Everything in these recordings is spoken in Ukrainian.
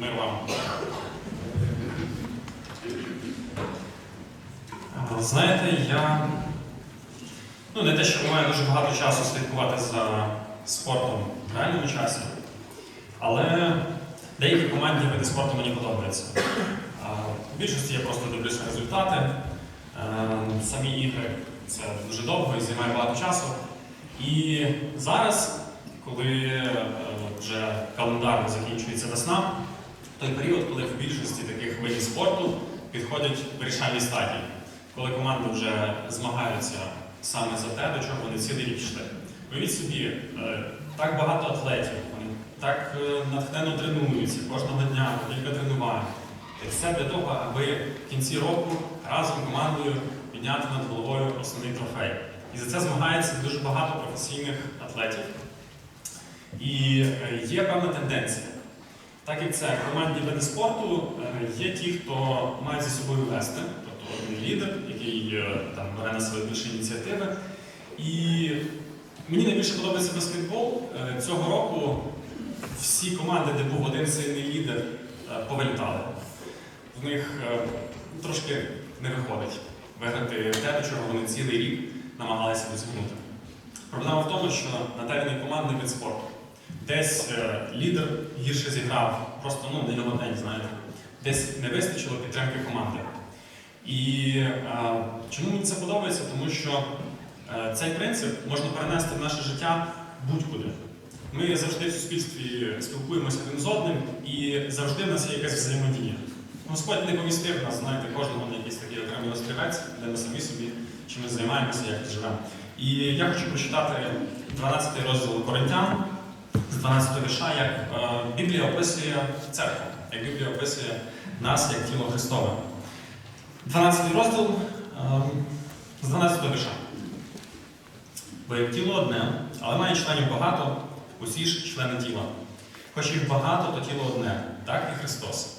Мир вам. Знаєте, я ну, не те, що маю дуже багато часу слідкувати за спортом в реальному часі, але деякі командні види спорту мені подобаються. В більшості я просто дивлюся результати. Е, Самі ігри це дуже довго і займає багато часу. І зараз, коли е, вже календарно закінчується весна, той період, коли в більшості таких видів спорту підходять вирішальні стадії, коли команди вже змагаються саме за те, до чого вони цілий рік йшли. Уявіть собі, е, так багато атлетів, вони так е, натхненно тренуються кожного дня, кілька тренувань. І все для того, аби в кінці року разом командою підняти над головою основний трофей. І за це змагається дуже багато професійних атлетів. І е, є певна тенденція. Так як це командні види спорту, е, є ті, хто має за собою вести, тобто один лідер, який е, там бере на себе більше ініціативи. І мені найбільше подобається баскетбол. Е, Цього року всі команди, де був один сильний лідер, повилітали. В них трошки не виходить виграти те, до чого вони цілий рік намагалися досягнути. Проблема в тому, що Наталіний командний вид спорту. Десь е, лідер гірше зіграв, просто ну, не його день, знаєте. Десь не вистачило підтримки команди. І е, чому мені це подобається? Тому що е, цей принцип можна перенести в наше життя будь-куди. Ми завжди в суспільстві спілкуємося один з одним, і завжди в нас є якась взаємодія. Господь не помістив нас, знаєте, кожного на якийсь такий окремий острівець, де ми самі собі чим ми займаємося, як живемо. І я хочу прочитати 12 розділ Коринтян з 12 вірша, як е, Біблія описує церкву, як Біблія описує нас як тіло Христове. 12 розділ е, з 12 вірша. Бо як тіло одне, але має членів багато, усі ж члени тіла. Хоч їх багато, то тіло одне, так і Христос.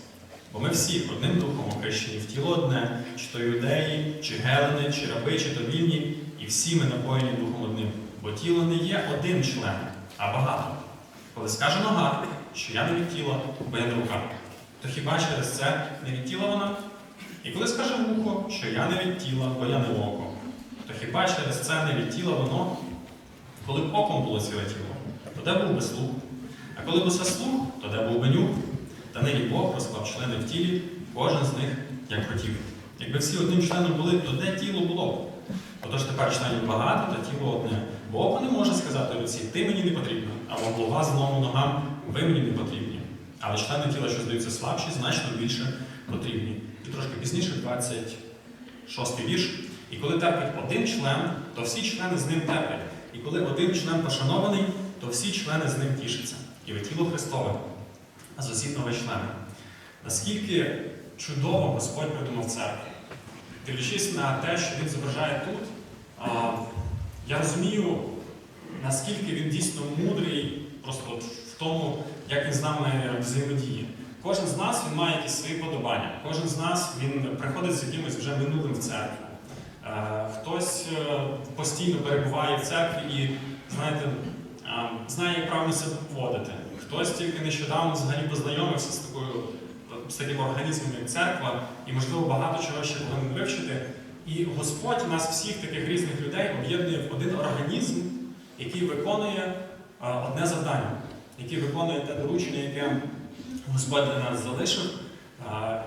Бо ми всі одним духом охрещені в тіло одне, чи то юдеї, чи гелени, чи раби, чи то вільні, і всі ми напоєні духом одним. Бо тіло не є один член, а багато. Коли скаже нога, що я не від тіла, бо я не рука, то хіба через це не від тіла вона? І коли скаже вухо, що я не від тіла, бо я не око, то хіба через це не від тіла воно? Коли б оком було ціле тіло, то де був би слух? А коли б усе слух, то де був би нюх? Та нині Бог розклав члени в тілі, кожен з них як хотів. Якби всі одним членом були, то де тіло було б? Отож тепер членів багато, та тіло одне. Бо око не може сказати руці, ти мені не потрібна, або голова злому ногам, ви мені не потрібні. Але члени тіла, що здаються слабші, значно більше потрібні. І трошки пізніше, 26 вірш. І коли терпить один член, то всі члени з ним терплять. І коли один член пошанований, то всі члени з ним тішаться. І ви тіло Христове, а з усіх нові члени. Наскільки чудово Господь придумав церкву. Дивлячись на те, що він зображає тут, я розумію, наскільки він дійсно мудрий просто в тому, як він з нами взаємодіє. Кожен з нас він має якісь свої подобання. Кожен з нас він приходить з якимось вже минулим в церкву. Е, Хтось е, постійно перебуває в церкві і, знаєте, е, знає, як правильно себе поводити. Хтось тільки нещодавно взагалі познайомився з такою з таким організмом, як церква, і, можливо, багато чого ще повинен вивчити. І Господь нас всіх таких різних людей об'єднує в один організм, який виконує одне завдання, який виконує те доручення, яке Господь для нас залишив.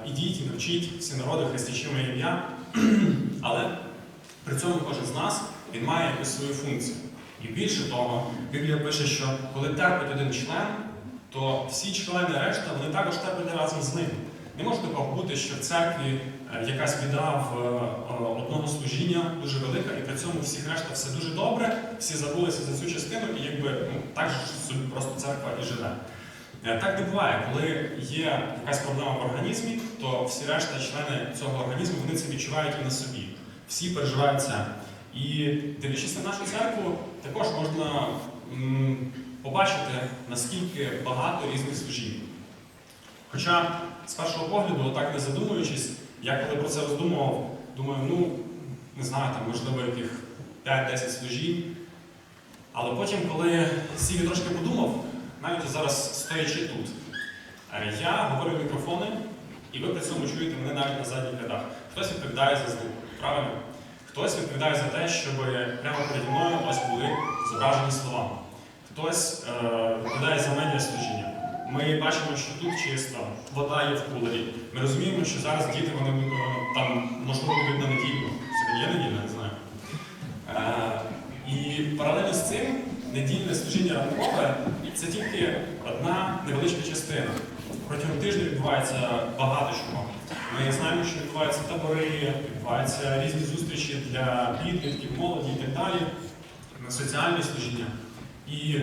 Ідіть і навчіть всі народи хрестячи моє ім'я. Але при цьому кожен з нас він має якусь свою функцію. І більше того, Біблія пише, що коли терпить один член, то всі члени решта вони також терплять разом з ним. Не може такого бути, що в церкві е, якась біда в е, одного служіння дуже велика, і при цьому всіх решта все дуже добре, всі забулися за цю частину, і якби ну, так же собі просто церква і живе. Е, Так не буває, коли є якась проблема в організмі, то всі решта члени цього організму вони це відчувають і на собі. Всі переживають це. І дивлячись на нашу церкву, також можна м, побачити, наскільки багато різних служінь. Хоча, з першого погляду, так не задумуючись, я коли про це роздумував, думаю, ну, не знаю, там, можливо, яких 5-10 служінь. Але потім, коли сів і трошки подумав, навіть зараз стоячи тут, Е, Я говорю мікрофони, і ви при цьому чуєте мене навіть на задніх рядах. Хтось відповідає за звук, правильно? Хтось відповідає за те, щоб прямо переді мною ось були зображені слова. Хтось е, відповідає за медіаслужіння. Ми бачимо, що тут чисто, вода є в кулері. Ми розуміємо, що зараз діти вони е, там можливо будуть на неділю. Сьогодні є неділя, не знаю. Е, і паралельно з цим недільне служіння ранкове це тільки одна невеличка частина. Протягом тижня відбувається багато чого. Ми знаємо, що відбуваються табори, відбуваються різні зустрічі для підлітків, молоді і так далі, на соціальне служіння. І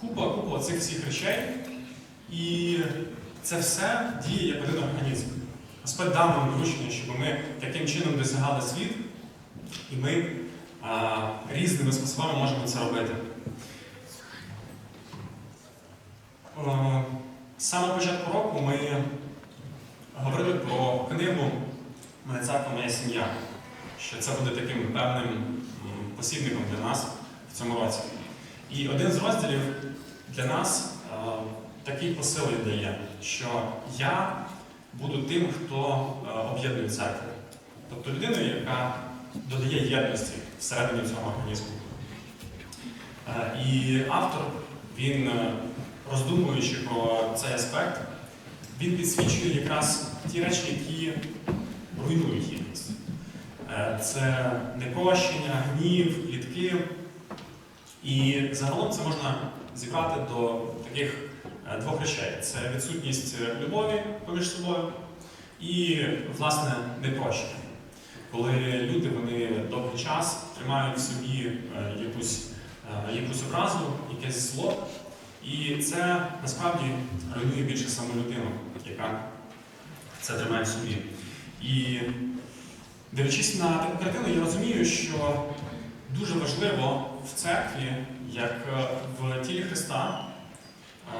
купа, купа цих всіх речей. І це все діє як один організм. Господь дав нам доручення, щоб ми таким чином досягали світ, і ми а, різними способами можемо це робити. Е, З самого початку року ми говорили про книгу церква, моя сім'я, що це буде таким певним посібником для нас в цьому році. І один з розділів для нас е, такий посил дає, що я буду тим, хто е, об'єднує церкву. Тобто людиною, яка додає єдності всередині цього організму. Е, І автор, він, роздумуючи про цей аспект, він підсвічує якраз ті речі, які руйнують єдність. Е, Це непрощення, гнів, плітки. І загалом це можна зібрати до таких е, двох речей: це відсутність любові поміж собою і, власне, непрощення. Коли люди вони довгий час тримають в собі е, якусь, якусь образу, якесь зло, і це насправді руйнує більше саму людину, яка це тримає в собі. І дивлячись на таку картину, я розумію, що дуже важливо в церкві, як е, в тілі Христа, е,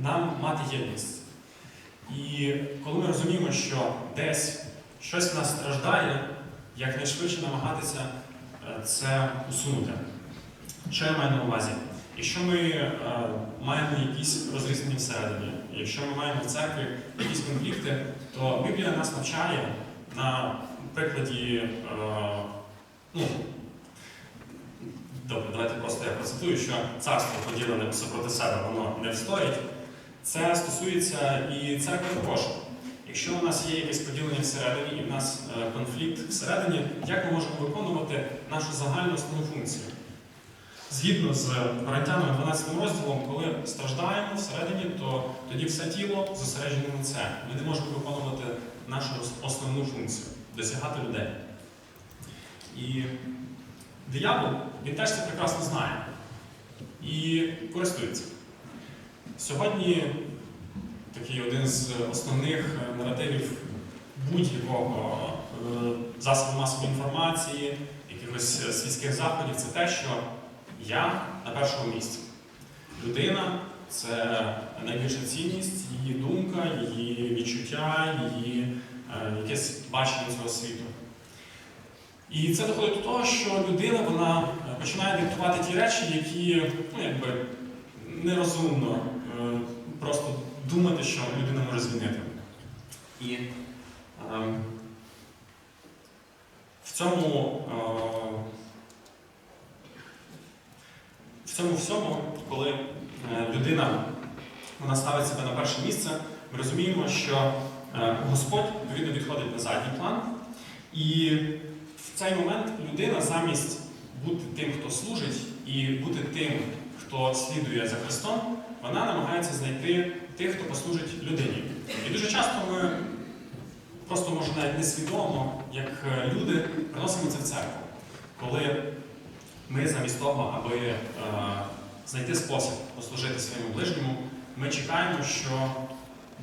нам мати єдність. І коли ми розуміємо, що десь щось в нас страждає, якнайшвидше намагатися е, це усунути. Що я маю на увазі? Якщо ми е, маємо якісь розрізнення всередині, якщо ми маємо в церкві якісь конфлікти, то Біблія нас навчає на прикладі, е, ну, добре, давайте просто я процитую, що царство поділене супроти себе, воно не встоїть. Це стосується і церкви також. Якщо у нас є якесь поділення всередині і в нас е, конфлікт всередині, як ми можемо виконувати нашу загальну основну функцію? Згідно з Коринтянами 12 розділом, коли страждаємо всередині, то тоді все тіло зосереджене на це. Ми не можемо виконувати нашу основну функцію досягати людей. І диявол, він теж це прекрасно знає і користується. Сьогодні такий один з основних наративів будь-якого е, засобу масової інформації, якихось світських заходів, це те, що я на першому місці. Людина це найбільша цінність, її думка, її відчуття, її е, якесь бачення цього світу. І це доходить до того, що людина вона е, починає диктувати ті речі, які ну, якби, нерозумно е, просто думати, що людина може змінити. І е, в цьому. В цьому всьому, коли е, людина вона ставить себе на перше місце, ми розуміємо, що е, Господь відповідно відходить на задній план. І в цей момент людина замість бути тим, хто служить, і бути тим, хто слідує за Христом, вона намагається знайти тих, хто послужить людині. І дуже часто ми просто може навіть несвідомо, як е, люди, приносимо це в церкву. Коли ми замість того, аби е, знайти спосіб послужити своєму ближньому, ми чекаємо, що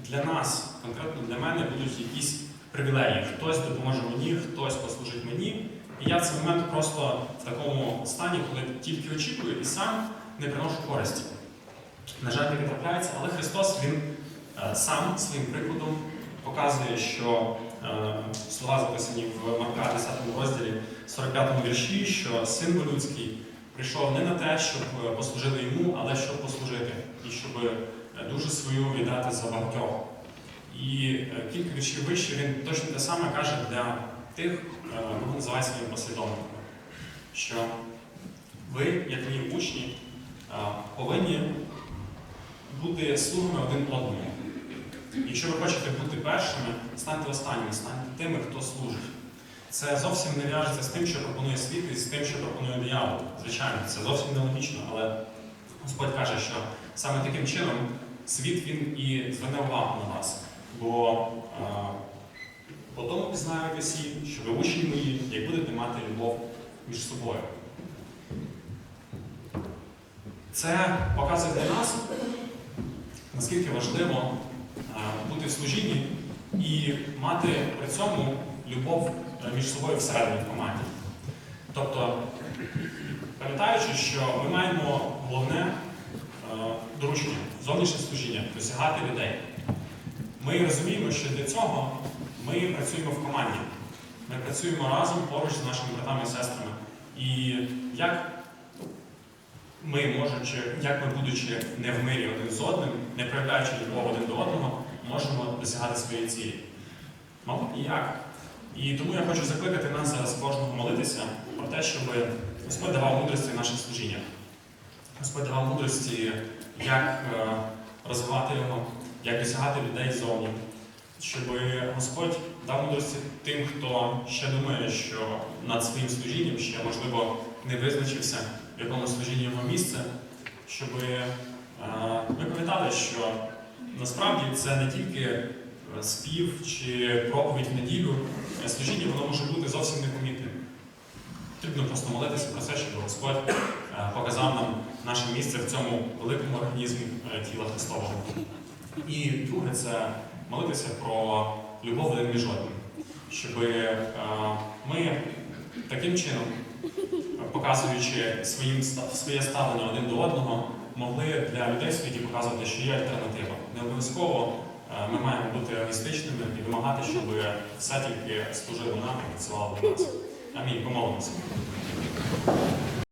для нас, конкретно для мене, будуть якісь привілеї. Хтось допоможе мені, хтось послужить мені. І я в цей момент просто в такому стані, коли тільки очікую і сам не приношу користі. На жаль, таке трапляється, але Христос Він е, сам своїм прикладом показує, що слова записані в Марка 10 розділі 45 вірші, що син людський прийшов не на те, щоб послужили йому, але щоб послужити, і щоб е, дуже свою віддати за багатьох. І е, кілька віршів вище він точно те саме каже для тих, е, кого називає своїми послідовниками, що ви, як мої учні, е, повинні бути слугами один одному. Якщо ви хочете бути першими, станьте останніми, станьте тими, хто служить. Це зовсім не в'яжеться з тим, що пропонує світ, і з тим, що пропонує диявол. Звичайно, це зовсім нелогічно, але Господь каже, що саме таким чином світ він і зверне увагу на вас. Бо по тому пізнаєте всі, що ви учні мої, як будете мати любов між собою. Це показує для нас, наскільки важливо служінні і мати при цьому любов е, між собою всередині в команді. Тобто, пам'ятаючи, що ми маємо головне е, доручення, зовнішнє служіння, досягати людей. Ми розуміємо, що для цього ми працюємо в команді. Ми працюємо разом поруч з нашими братами і сестрами. І як ми, можучи, як ми, будучи не в мирі один з одним, не проявляючи любов один до одного, можемо досягати своєї цілі. Мабуть, ніяк. І тому я хочу закликати нас зараз кожного молитися про те, щоб Господь давав мудрості в наше служіння. Господь давав мудрості, як е, розвивати його, як досягати людей ззовні. Щоб Господь дав мудрості тим, хто ще думає, що над своїм служінням ще, можливо, не визначився, в якому служінні його місце, щоб е, ми пам'ятали, що насправді це не тільки е, спів чи проповідь в неділю, Е, служіння воно може бути зовсім непомітним. Потрібно просто молитися про це, щоб Господь е, показав нам наше місце в цьому великому організмі тіла Христового. І друге, це молитися про любов один між одним, щоб ми таким чином, показуючи своє ставлення один до одного, могли для людей в світі показувати, що є альтернатива. Не обов'язково е, ми маємо бути реалістичними і вимагати, щоб все тільки служило нам і працювало для нас. Амінь. Помолимося.